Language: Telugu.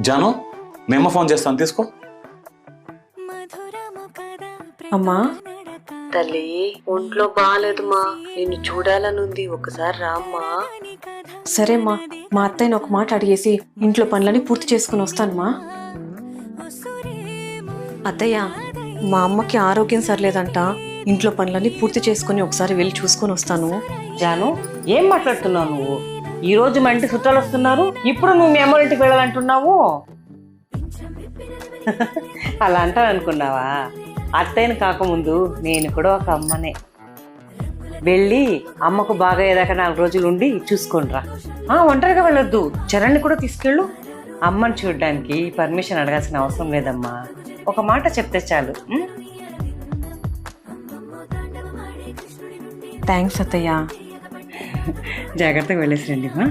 జాను మేమ ఫోన్ చేస్తాను తీసుకో. అమ్మా. తల్లి ఒంట్లో బాగాలేదుమా నిన్ను చూడాలనుంది. ఒకసారి రామ్మా. సరేమ్మా. మా అత్తయ్యని ఒక మాట అడిగేసి ఇంట్లో పనులని పూర్తి చేసుకుని వస్తానమ్మా. అత్తయ్య మా అమ్మకి ఆరోగ్యం సర్లేదంట. ఇంట్లో పనులని పూర్తి చేసుకుని ఒకసారి వెళ్ళి చూసుకొని వస్తాను. జాను ఏం మాట్లాడుతున్నావు నువ్వు? ఈ రోజు మా ఇంటి చుట్టాలు వస్తున్నారు. ఇప్పుడు నువ్వు మీ అమ్మ ఇంటికి వెళ్ళాలంటున్నావు? అలా అంటాను అనుకున్నావా అత్తయ్యని కాకముందు నేను కూడా ఒక అమ్మనే. వెళ్ళి అమ్మకు బాగా ఏదాకా నాలుగు రోజులు ఉండి చూసుకోండిరా ఒంటరిగా వెళ్ళొద్దు. చరణ్ని కూడా తీసుకెళ్ళు. అమ్మని చూడడానికి పర్మిషన్ అడగాల్సిన అవసరం లేదమ్మా. ఒక మాట చెప్తే చాలు. థ్యాంక్స్ అత్తయ్య. జాగ్రత్తగా వెళ్ళేసి రండి మా